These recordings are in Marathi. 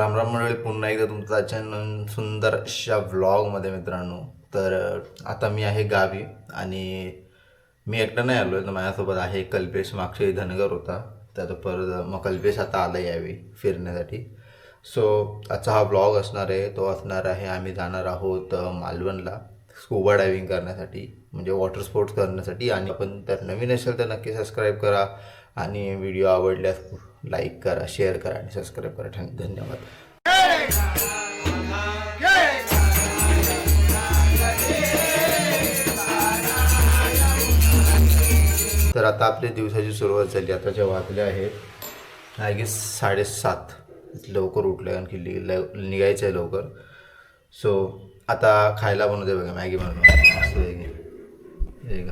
रामराम मंडळी पुन्हा एकदा तुमचं अचानक सुंदर अशा व्लॉगमध्ये मित्रांनो. तर आता मी आहे गावी आणि मी एकटा नाही आलो तर माझ्यासोबत आहे कल्पेश. मागचे धनगर होता. त्यात परत मग कल्पेश आता आला यावी फिरण्यासाठी. सो आजचा हा ब्लॉग असणार आहे. तो असणार आहे आम्ही जाणार आहोत मालवणला स्कुबा डायव्हिंग करण्यासाठी म्हणजे वॉटर स्पोर्ट्स करण्यासाठी. आणि आपण तर नवीन असेल तर नक्की सबस्क्राईब करा. आणि व्हिडिओ आवडल्यास लाईक करा शेअर करा आणि सबस्क्राईब करा. धन्यवाद. तर आता आपल्या दिवसाची सुरुवात झाली. जेव्हा वाजल्या आहेत आय गेस साडेसात लवकर उठलं आणखी की लव- निघायचं आहे लवकर. सो आता खायला बनवते बघा मॅगी बनवतो हे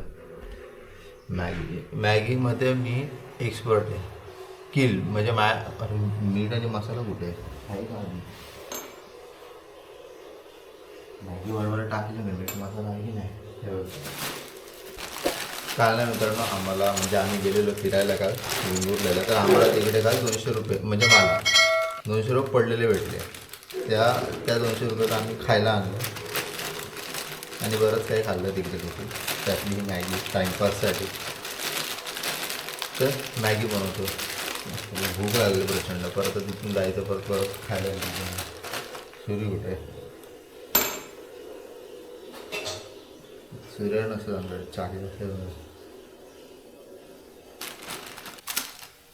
मॅगी मॅगीमध्ये मी एक्सपर्ट आहे. किल म्हणजे मा अरे मीठ आणि मसाला कुठे आहे? का आधी? मॅगी बरोबर टाकली ना मीठ मसाला आहे की नाही? हे. काल नाही मित्रांनो आम्हाला म्हणजे आम्ही गेलेलो फिरायला काल वेंगुर्ल्याला तर आम्हाला तिकडे काल दोनशे रुपये म्हणजे मला दोनशे रुपये पडलेले भेटले. त्या त्या दोनशे रुपयात आम्ही खायला आणलं. आणि बरंच काही खाल्लं तिकडे तिथे त्यातली मॅगी टाईमपाससाठी तर मॅगी बनवतो. भूक लागली प्रचंड. परत तिथून जायचं परत परत खायला सूर्य कुठे? सूर्य नसेल आमच्याकडे चाळीस असेल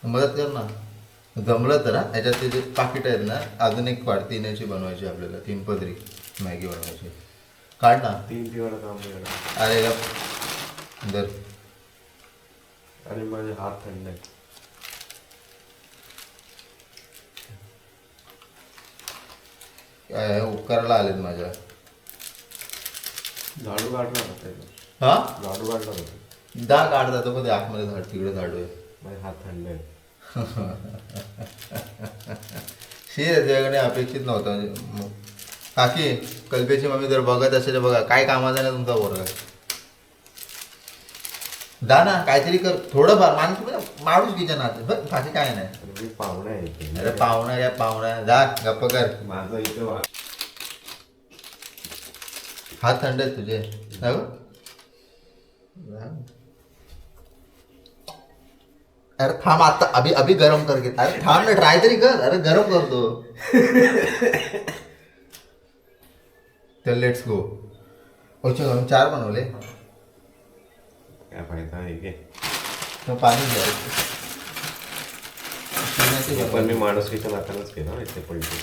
मदत कर ना. जमलं तर याच्यात ते जे पाकिट आहेत ना अजून एक पाड तीन याची बनवायची आपल्याला तीन पदरी मॅगी बनवायची. काढ ना. तीन दिवस काम केलं अरे माझे हात थंड काय उपकाराला आलेत माझ्या झाडू काढला होता. हा झाडू काढला होता दा काढता तो कधी आतमध्ये झाड तिकडे झाडू आहे माझे हात थंड आहे शी त्याच्याकडे अपेक्षित नव्हतं म्हणजे मग काकी कल्पेची मम्मी जर बघत असेल तर बघा काय कामाचा नाही तुमचा पोरगा जा ना काहीतरी कर. थोडंफार माणूस माणूस किचन आत बघ बाकी काय नाही. मी पाहुणा आहे. अरे पाहुणा काय पाहुणा. जा गप्प कर. माझा इथे वा- हात थंड आहेत तुझे. अरे थांब आता. अभि अभि गरम कर घेत अरे थांब ना. ट्राय तरी कर. अरे गरम करतो. तर लेट्स गो मी चार बनवले. काय फायदा आहे की मग पाणी घ्या पिण्याची बनव. पण मी माणुसकीच्या नात्यानंच केलं इथे पडली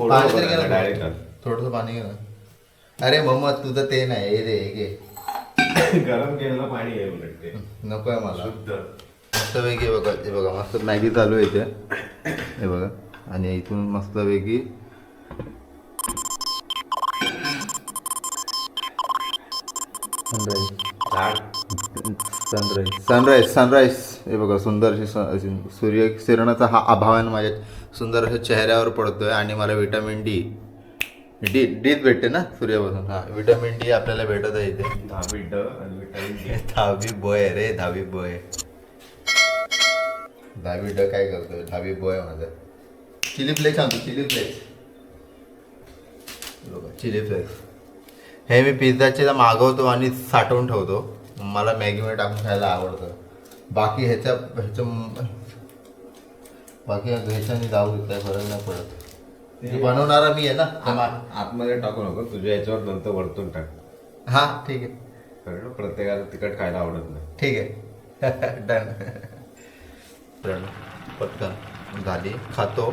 पाणी तरी घ्या डायरेक्ट ना थोडंसं पाणी घे ना अरे मम्मा तुझं ते नाही हे दे हे घे गरम केलेलं पाणी आहे उलट ते नको आहे मला शुद्ध मस्त वेगळी बघा हे बघा मस्त मॅगी चालू आहे इथे हे बघा आणि इथून मस्त वेगळी सनराईज झाड. सनराईज सनराईज सनराईज हे बघा सुंदर अशी स- अशी सूर्य किरणाचा हा अभावाने माझ्या सुंदर अशा चेहऱ्यावर पडतोय आणि मला विटॅमिन डी डी डीच भेटते ना सूर्यापासून? हा विटॅमिन डी आपल्याला भेटत आहे इथे. दहावी ड आणि विटामिन डी दहावी बॉय रे दहावी बॉय. दहावी ड काय करतोय? दहावी बॉय माझा. चिली फ्लेक्स सांगतो चिली फ्लेक्स. Chilli flakes. हे मी पिझ्झाचे मागवतो आणि साठवून ठेवतो. मला मॅगीमध्ये टाकून खायला आवडतं. बाकी ह्याच्या ह्याच्या बाकी ह्याच्याने जाऊ काय फरक नाही पडत. बनवणारा मी आहे ना आतमध्ये टाकू नको तुझ्या याच्यावर नंतर वरतून टाक. हा ठीक आहे. प्रत्येकाला तिखट खायला आवडत नाही. ठीक आहे. डन डन पटकन. झाली. खातो.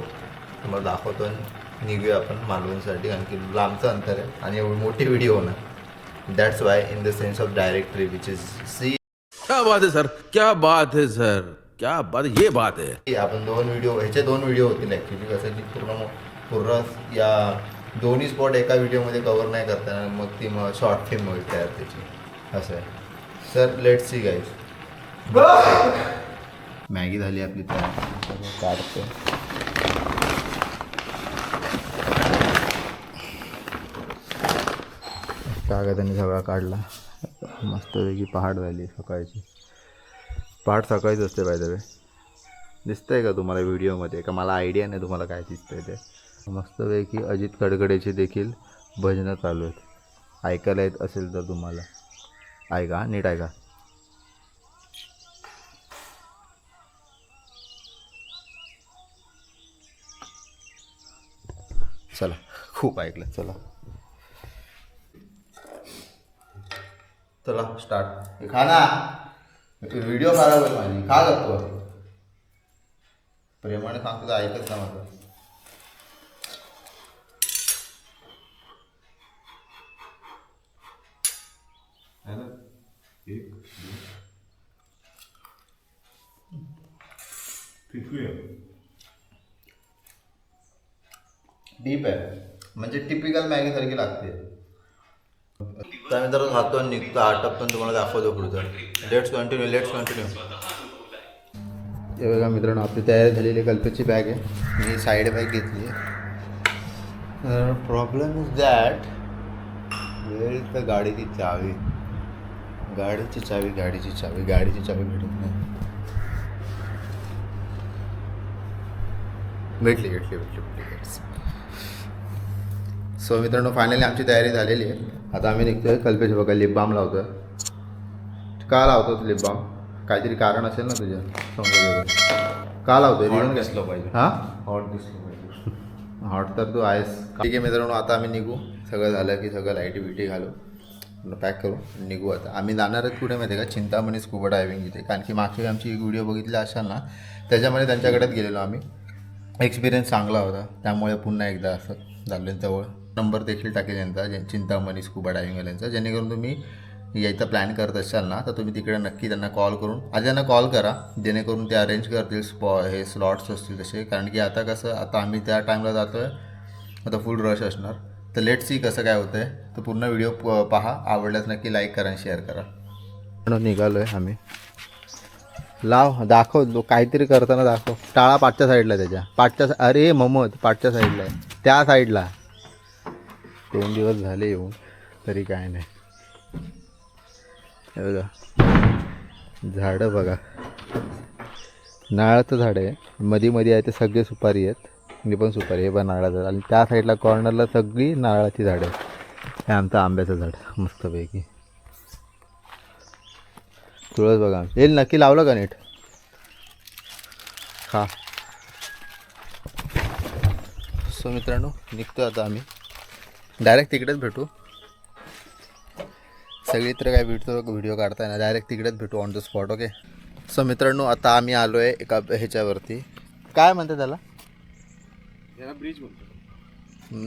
तुम्हाला दाखवतो आणि निघूया आपण मालवणसाठी आणखी लांबचं अंतर आहे आणि एवढी मोठी व्हिडिओ होणार. That's why in the sense of direct trip which is see क्या बात है सर क्या बात है सर क्या बात ये बात है. आपण दोन व्हिडिओ ह्याचे दोन व्हिडिओ होतील ॲक्च्युली कसं की पूर्ण पूर्ण या दोन्ही स्पॉट एका व्हिडिओमध्ये कवर नाही करता येणार मग ती मग शॉर्ट फिल्म होईल तयार त्याची. असं आहे. Sir let see guys Maggi झाली आपली तयार काढतो. कागदाने सगळा काढला. मस्तपैकी पहाट झाली सकाळची. पहाट सकाळीच असते बाय वे दिसतंय का तुम्हाला व्हिडिओमध्ये? का मला आयडिया नाही तुम्हाला काय दिसतंय ते? मस्तपैकी अजित कडकडेचे देखील भजनं चालू आहेत. ऐकायला येत असेल तर तुम्हाला. ऐका नीट ऐका. चला खूप ऐकलं चला. चला स्टार्ट खा ना. व्हिडिओ खराब आहे माझी खा जातो प्रेमाने सांगतो तर ऐकत ना माझं. एक डीप आहे. म्हणजे टिपिकल मॅगीसारखी लागते. त्यानंतर हातो निघतो आटपतो तुम्हाला दाखवतो पुढचं. लेट्स कंटिन्यू लेट्स कंटिन्यू हे बघा मित्रांनो आपली तयारी झालेली कल्पेची बॅग आहे. मी साईड बॅग घेतली आहे. प्रॉब्लेम इज दॅट वेळ तर गाडीची चावी. गाडीची चावी गाडीची चावी गाडीची चावी भेटत नाही. भेटली भेटली भेटली भेटली सो मित्रांनो फायनली आमची तयारी झालेली आहे. आता आम्ही निघतोय कल्पेश बघा लिप बाम लावतोय. का लावतोस लिप बाम काहीतरी कारण असेल ना तुझ्या? समोर का लावतोय? रिझन दिसलं पाहिजे. हां? हॉट दिसलं पाहिजे. हॉट तर तू आहेस. ठीक आहे मित्रांनो आता आम्ही निघू. सगळं झालं की सगळं लाईटी बिटी घालू. पॅक करू निघू आता. आम्ही जाणार आहेत कुठे माहिती आहे का? चिंतामणी स्कुबा डायव्हिंग इथे कारण की मागची आमची एक व्हिडिओ बघितली असाल ना त्याच्यामध्ये त्यांच्याकडेच गेलेलो आम्ही. एक्सपिरियन्स चांगला होता. त्यामुळे पुन्हा एकदा असं झालं जवळ. नंबर देखील टाकेल यांचा जे- चिंतामणी स्कुबा यांचा जेणेकरून तुम्ही यायचा प्लॅन करत असाल ना तर तुम्ही तिकडे नक्की त्यांना कॉल करून आधी त्यांना कॉल करा. जेणेकरून ते अरेंज करतील स्पॉ हे स्लॉट्स असतील तसे. कारण की आता कसं आता आम्ही त्या टाईमला जातो आहे आता फुल रश असणार. तर लेट सी कसं काय होतं आहे तर पूर्ण व्हिडिओ प पहा. आवडल्यास नक्की लाईक करा आणि शेअर करा. निघालो आहे आम्ही. लाव दाखव. लो काहीतरी करताना दाखव. टाळा पाठच्या साईडला त्याच्या. पाठच्या अरे मोहम्मद पाठच्या साईडला आहे. त्या साईडला दोन दिवस झाले येऊन तरी काय नाही. बघा. झाडं बघा. नारळाचं झाड आहे. मध्ये मध्ये आहे ते सगळे सुपारी आहेत. मी पण सुपारी हे पण नारळाचं आणि त्या साईडला कॉर्नरला सगळी नारळाची झाडं आहेत. हे आमचं आंब्याचं झाड मस्तपैकी. तुळस बघा. येईल नक्की लावलं का नीट? खा. सो मित्रांनो निघतो आता आम्ही. डायरेक्ट तिकडेच भेटू. सगळी तर काय भेटतो व्हिडिओ काढताय ना डायरेक्ट तिकडेच भेटू on the spot okay so मित्रांनो आता आम्ही आलो आहे एका ह्याच्यावरती. काय म्हणते त्याला? याला ब्रिज म्हणतो.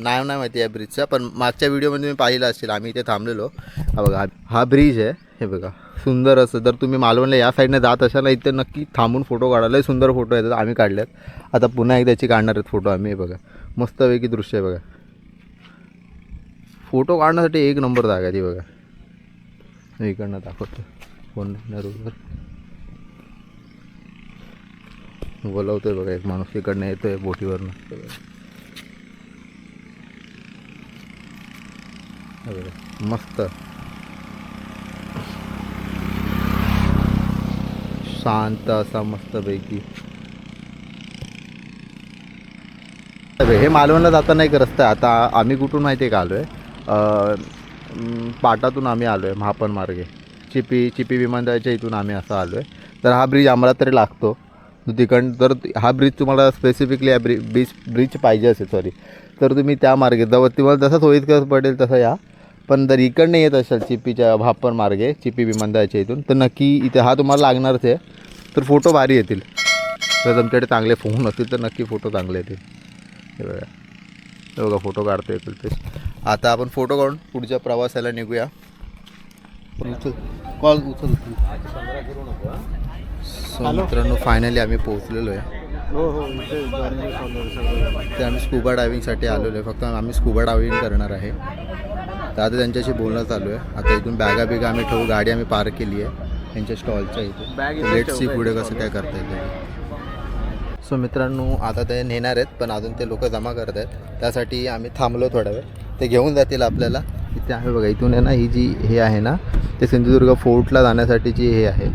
नाव नाही माहिती या ब्रिजचा पण मागच्या व्हिडिओमध्ये मी पाहिलं असेल आम्ही इथे थांबलेलो. हा बघा हा- ब्रिज आहे हे बघा सुंदर असं. जर तुम्ही मालवणला या साईडने जात असाल ना इथे नक्की थांबून फोटो काढायला सुंदर फोटो येतात आम्ही काढलेत आता पुन्हा एकदा याची काढणार आहेत फोटो आम्ही हे बघा. मस्तपैकी दृश्य आहे बघा. फोटो काढण्यासाठी एक नंबर जागा ती बघा. इकडनं दाखवतो. फोन बरोबर बोलवतोय बघा एक माणूस इकडनं येतोय बोटीवरनं. मस्त. शांत असा मस्तपैकी. हे मालवणला जाताना एक रस्ता आहे. आता आम्ही कुठून माहिती आहे का आलो आहे पाटातून आम्ही आलो आहे महापण मार्गे. चिपी चिपी विमानतळाच्या इथून आम्ही असं आलो आहे तर हा ब्रिज आम्हाला तरी लागतो. तिकडं जर हा ब्रिज तुम्हाला स्पेसिफिकली या ब्रि ब्रिज ब्रिज पाहिजे असेल सॉरी तर तुम्ही त्या मार्गे जवळ तुम्हाला जसा सोयीस्कर पडेल तसं या. पण जर इकडनं येत असाल चिपीच्या भापण मार्गे चिपी विमानतळाच्या इथून तर नक्की इथे हा तुम्हाला लागणारच आहे. तर फोटो भारी येतील. जर तुमच्याकडे चांगले फोन असतील तर नक्की फोटो चांगले येतील. हे बघा. बघा फोटो काढतोय कल्पेश आता आपण फोटो काढून पुढच्या प्रवासाला निघूया. उचल कॉल उचल. सो मित्रांनो फायनली आम्ही पोहोचलेलो आहे. ते आम्ही स्कुबा डायव्हिंगसाठी आलेलो आहे. फक्त आम्ही स्कुबा डायव्हिंग करणार आहे. तर आता त्यांच्याशी बोलणं चालू आहे. आता इथून बॅगा बिगा आम्ही ठेवू. गाडी आम्ही पार्क केली आहे. त्यांच्या स्टॉलच्या इथे. लेट सी पुढे कसं काय करता येईल सो मित्रांनो आता ते नेणार आहेत पण अजून ते लोक जमा करत आहेत. त्यासाठी आम्ही थांबलो थोडा वेळ. ते घेऊन जातील आपल्याला. इथे आहे बघा इथून आहे ना ही जी हे आहे ना ते सिंधुदुर्ग फोर्टला जाण्यासाठी जी हे आहे.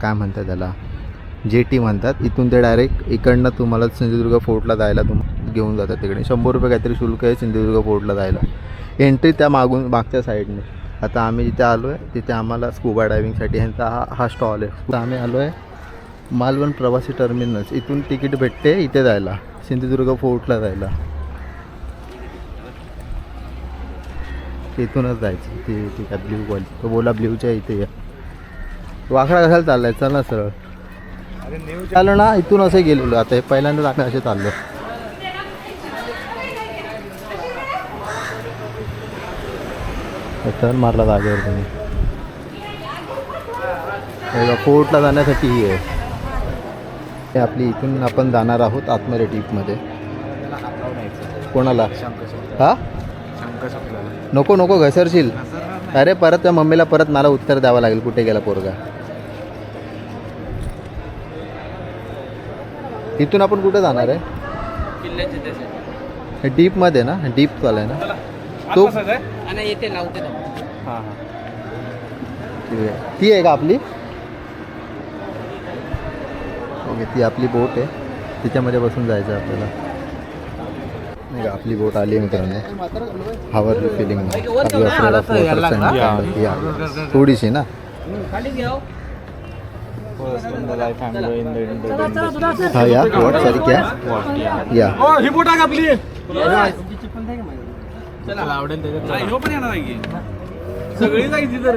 काय म्हणतात त्याला? जेटी म्हणतात. इथून ते डायरेक्ट इकडनं तुम्हाला सिंधुदुर्ग फोर्टला जायला तुम घेऊन जातात तिकडे. शंभर रुपये काहीतरी शुल्क आहे सिंधुदुर्ग फोर्टला जायला. एंट्री त्या मागून मागच्या साईडने आता आम्ही जिथे आलो आहे तिथे आम्हाला स्कुबा डायविंगसाठी ह्यांचा हा हा स्टॉल आहे. आम्ही आलो आहे मालवण प्रवासी टर्मिनस. इथून तिकीट भेटते इथे जायला. सिंधुदुर्ग फोर्टला जायला. इथूनच जायचं. ती ठीक आहे ब्ल्यू कॉल तो बोला ब्ल्यूच्या इथे या. वाकडा कशाला चाललाय? चल ना सरळ. चाललो ना इथून असं गेलेलो. आता हे पहिल्यांदाच आम्ही असे चाललो. टर्न मारला जागेवर तुम्ही. फोर्टला जाण्यासाठी ही आहे. हे आपली इथून आपण जाणार आहोत आतमध्ये डीपमध्ये. कोणाला? हा? नको नको घसरशील. अरे परत त्या मम्मीला परत मला उत्तर द्यावं लागेल कुठे गेला पोरगा. इथून आपण कुठे जाणार आहे? हे डीपमध्ये ना? डीप चालू आहे ना? तो आणि येते लावते तो. ठीक आहे. ती आहे का आपली? ओके ती आपली बोट आहे. तिच्यामध्ये बसून जायचं आहे आपल्याला. नाही का आपली बोट आली आहे मित्रांनो. हावर फिलिंग थोडीशी ना. हा या. वॉट सॉरी क्या? या. सगळी जायची तर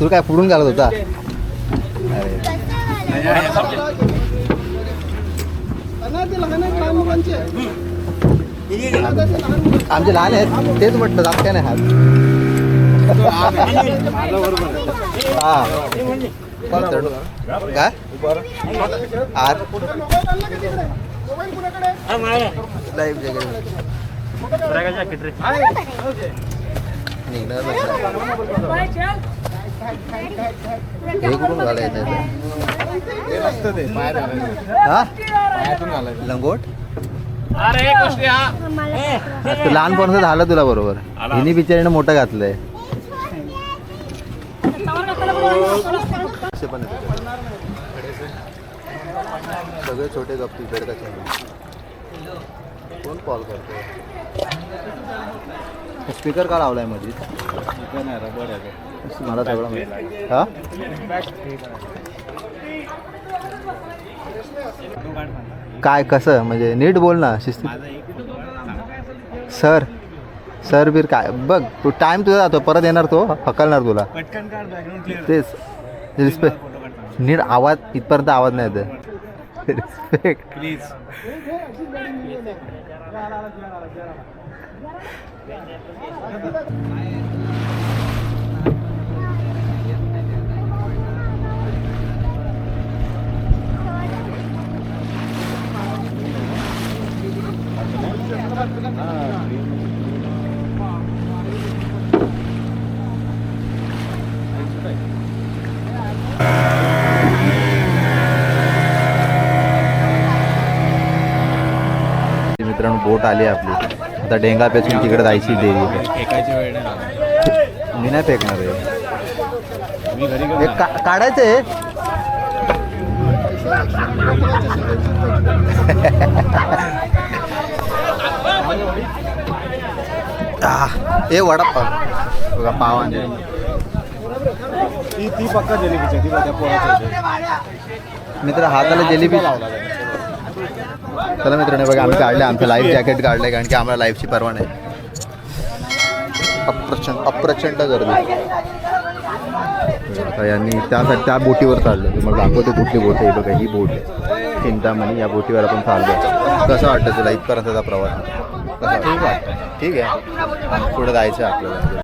तू काय पुढून घालत होता? आमचे लहान आहेत तेच म्हटलं जात काय नाही हात हा काय? आर. लाईव्ह निघणार नाही. हे कुठून घालायचं हा लंगोट लहानपणाचं झालं तुला बरोबर. हिनी बिचारीनं मोठं घातलंय. सगळे छोटे गप्पी बेडकाचे कोण कॉल करतो स्पीकर का लावलायमध्ये मला सगळं माहिती. हा? काय कसं? म्हणजे नीट बोल ना शिस्तीत सर सर बीर काय? बघ तू टाइम तुझा जातो परत येणार तो हकलणार तुला. तेच. नीट आवाज इथपर्यंत आवाज नाही येत it is thick. Please. Ah. बोट आली आपली. आता डेंगा पेचून तिकडे जायची देवी. एकाची वेळ नाही मी नाही फेकणार आहे. मी घरी हे का काढायचं आहे ए वडापाव. बघा ती ती पक्का जलेबीची ती पोराची मित्र हाताला जिलेबी. चला मित्रांनो बघा आम्ही काढले आमचं लाईफ जॅकेट काढलंय कारण की आम्हाला लाईफची परवा नाही. अप्रचंड अप्रचंड गर्दी. आता यांनी त्यासाठी त्या बोटीवर चाललो. तुम्हाला दाखवते कुठली बोट आहे बघा ही बोट आहे. चिंतामणी या बोटीवर आपण चाललो. कसं वाटतं तुला? इथपर्यंतचा प्रवास? कसं ठीक वाटतं ठीक आहे. पुढे जायचं आहे आपल्याला.